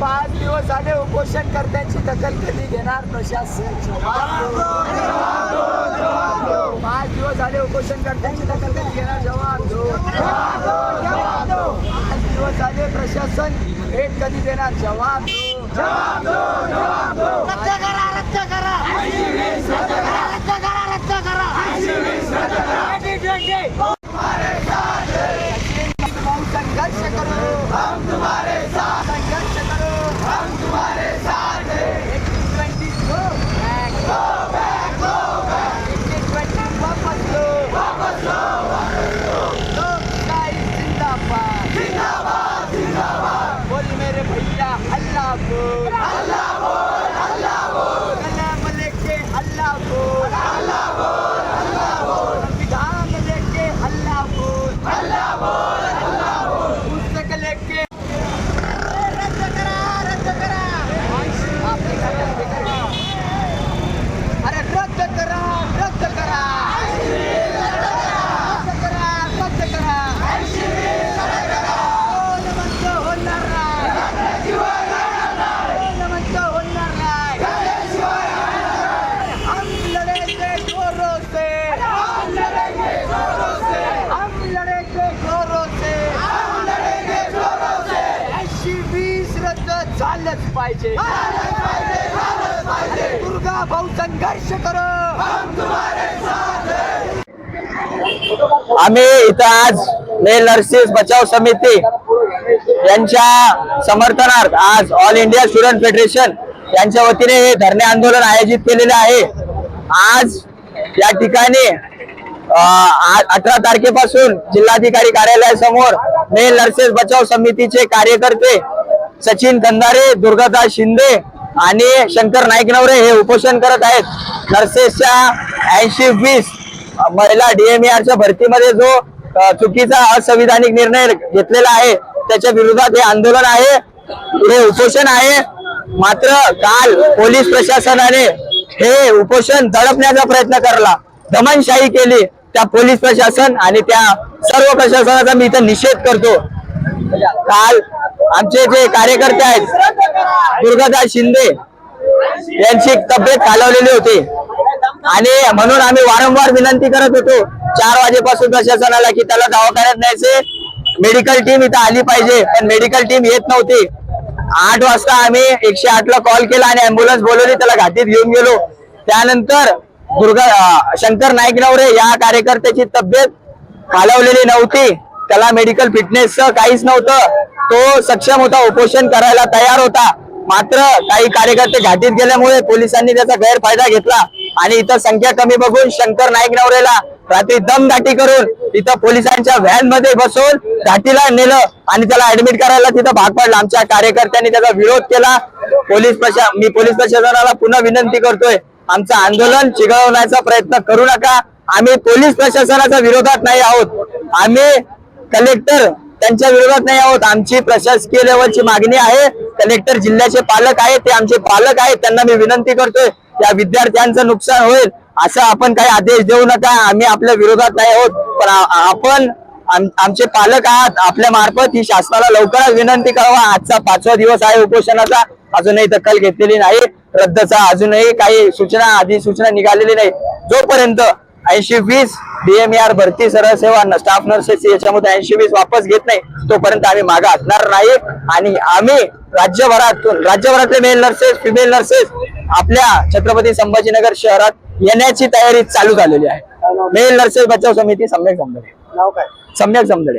पाच दिवस झाले उपोषण करण्याची दखल कधी घेणार प्रशासन. पाच दिवस झाले उपोषण करण्याची दखल कधी घेणार जवाब दो पाच दिवस झाले प्रशासन भेट कधी देणार जवाब करा. Good. पाहिजे. दुर्गा भाऊ संघर्ष कर. आम्ही इथं आज मेल नर्सेस बचाव समिती यांच्या समर्थनार्थ आज ऑल इंडिया स्टुडंट फेडरेशन यांच्या वतीने हे धरणे आंदोलन आयोजित केलेले आहे. आज या ठिकाणी अठरा तारखेपासून जिल्हाधिकारी कार्यालयासमोर मेल नर्सेस बचाव समितीचे कार्यकर्ते सचिन कंधारे दुर्गादास शिंदे आणि शंकर नाईक नवरे हे उपोषण करत आहेत. नर्सेसच्या ऐंशी वीस महिला डीएमआरच्या भरतीमध्ये जो चुकीचा असंविधानिक निर्णय घेतलेला आहे त्याच्या विरोधात हे आंदोलन आहे. हे उपोषण आहे. मात्र काल पोलीस प्रशासनाने हे उपोषण दडपण्याचा प्रयत्न करला. दमनशाही केली. त्या पोलीस प्रशासन आणि त्या सर्व प्रशासनाचा मी इथं निषेध करतो. काल आमचे जे कार्यकर्ते आहेत दुर्गादास शिंदे यांची तब्येत खालवलेली होती. आणि म्हणून आम्ही वारंवार विनंती करत होतो चार वाजेपासून प्रशासनाला की त्याला दवाखान्यात न्यायचे. मेडिकल टीम इथं आली पाहिजे पण मेडिकल टीम येत नव्हती. आठ वाजता आम्ही एकशे आठ ला कॉल केला आणि अँब्युलन्स बोलवली त्याला घाटीत घेऊन गेलो. त्यानंतर दुर्गा शंकर नाईक नवरे या कार्यकर्त्याची तब्येत खालवलेली नव्हती. त्याला मेडिकल फिटनेस काहीच नव्हतं. तो सक्षम होता उपोषण करायला तयार होता. मात्र काही कार्यकर्ते घाटीत गेल्यामुळे पोलिसांनी त्याचा गैरफायदा घेतला आणि इथं संख्या कमी बघून शंकर नाईक नवरेला रात्री दमदाटी करून इथं पोलिसांच्या व्हॅनमध्ये बसून घाटीला नेलं आणि त्याला ऍडमिट करायला तिथं भाग पडला. आमच्या कार्यकर्त्यांनी त्याचा विरोध केला. पोलीस प्रशा मी पोलीस प्रशासनाला पुन्हा विनंती करतोय. आमचं आंदोलन चिघळवण्याचा प्रयत्न करू नका. आम्ही पोलीस प्रशासनाच्या विरोधात नाही आहोत. आम्ही कलेक्टर त्यांच्या विरोधात नाही आहोत. आमची प्रशासकीय लेवलची मागणी आहे. कलेक्टर जिल्ह्याचे पालक आहेत ते आमचे पालक आहेत. त्यांना मी विनंती करतोय या विद्यार्थ्यांचं नुकसान होईल असं आपण काही आदेश देऊ नका. आम्ही आपल्या विरोधात नाही आहोत. पण आपण आमचे पालक आहात. आपल्या मार्फत ही शासनाला लवकरच विनंती करावा. आजचा पाचवा दिवस आहे उपोषणाचा. अजूनही दखल घेतलेली नाही. रद्दचा अजूनही काही सूचना आधी सूचना निघालेली नाही. जोपर्यंत ऐंशी वीस डीएमआर भरती सरळ सेवा स्टाफ नर्सेस याच्यामध्ये ऐंशी वीस वापस घेत नाही तोपर्यंत आम्ही मागे हटणार नाही. आणि आम्ही राज्यभरातून राज्यभरातले मेल नर्सेस फिमेल नर्सेस आपल्या छत्रपती संभाजीनगर शहरात येण्याची तयारी चालू झालेली आहे. मेल नर्सेस बचाव समिती सम्यक समजले नाव काय? सम्यक समजले